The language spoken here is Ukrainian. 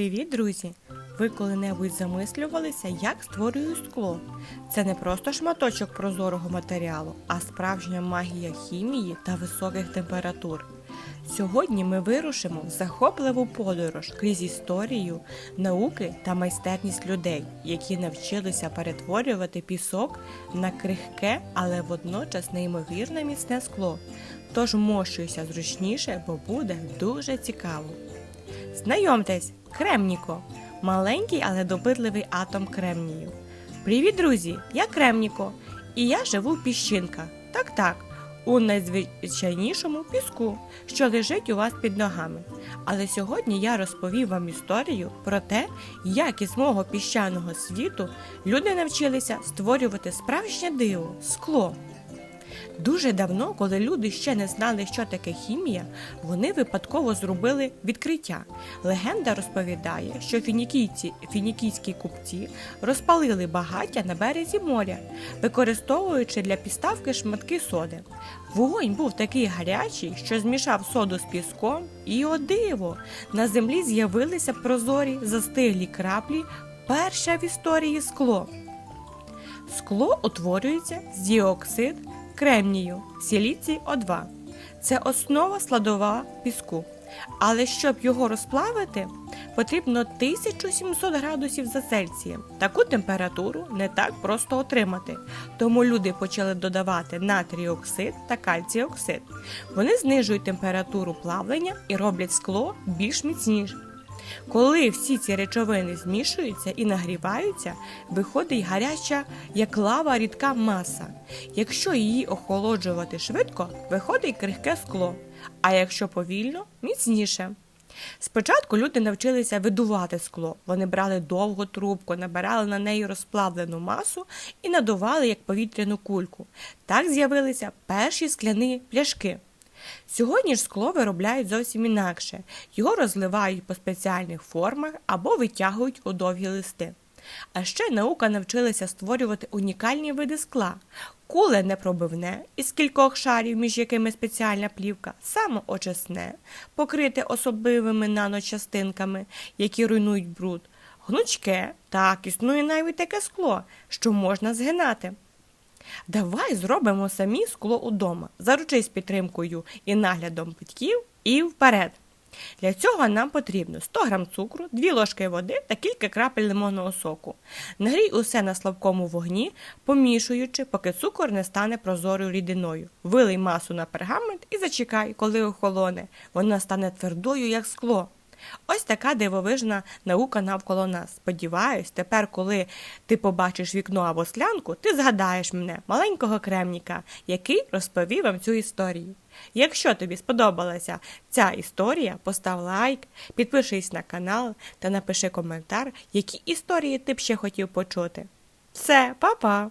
Привіт, друзі! Ви коли-небудь замислювалися, як створюють скло? Це не просто шматочок прозорого матеріалу, а справжня магія хімії та високих температур. Сьогодні ми вирушимо в захопливу подорож крізь історію, науки та майстерність людей, які навчилися перетворювати пісок на крихке, але водночас неймовірне міцне скло. Тож мощуйся зручніше, бо буде дуже цікаво. Знайомтесь, Кремніко. Маленький, але допитливий атом кремнію. Привіт, друзі! Я Кремніко, і я живу в піщинках. Так, так, у найзвичайнішому піску, що лежить у вас під ногами. Але сьогодні я розповів вам історію про те, як із мого піщаного світу люди навчилися створювати справжнє диво скло. Дуже давно, коли люди ще не знали, що таке хімія, вони випадково зробили відкриття. Легенда розповідає, що фінікійці, фінікійські купці розпалили багаття на березі моря, використовуючи для підставки шматки соди. Вогонь був такий гарячий, що змішав соду з піском, і о диво! На землі з'явилися прозорі застиглі краплі, перше в історії скло. Скло утворюється з діоксид кремнію, сіліцій О2. Це основа складова піску. Але щоб його розплавити, потрібно 1700 градусів за Цельсієм. Таку температуру не так просто отримати. Тому люди почали додавати натрій оксид та кальцій оксид. Вони знижують температуру плавлення і роблять скло більш міцнішим. Коли всі ці речовини змішуються і нагріваються, виходить гаряча, як лава рідка маса. Якщо її охолоджувати швидко, виходить крихке скло, а якщо повільно міцніше. Спочатку люди навчилися видувати скло. Вони брали довгу трубку, набирали на неї розплавлену масу і надували як повітряну кульку. Так з'явилися перші скляні пляшки. Сьогодні ж скло виробляють зовсім інакше. Його розливають по спеціальних формах або витягують у довгі листи. А ще наука навчилася створювати унікальні види скла. Куле непробивне із кількох шарів, між якими спеціальна плівка, самоочисне, покрите особливими наночастинками, які руйнують бруд, гнучке, так існує навіть таке скло, що можна згинати. Давай зробимо самі скло удома, заручись підтримкою і наглядом батьків і вперед. Для цього нам потрібно 100 г цукру, 2 ложки води та кілька крапель лимонного соку. Нагрій усе на слабкому вогні, помішуючи, поки цукор не стане прозорою рідиною. Вилий масу на пергамент і зачекай, коли охолоне. Вона стане твердою, як скло. Ось така дивовижна наука навколо нас. Сподіваюсь, тепер, коли ти побачиш вікно або склянку, ти згадаєш мене, маленького кремніка, який розповів вам цю історію. Якщо тобі сподобалася ця історія, постав лайк, підпишись на канал та напиши коментар, які історії ти б ще хотів почути. Все, па-па!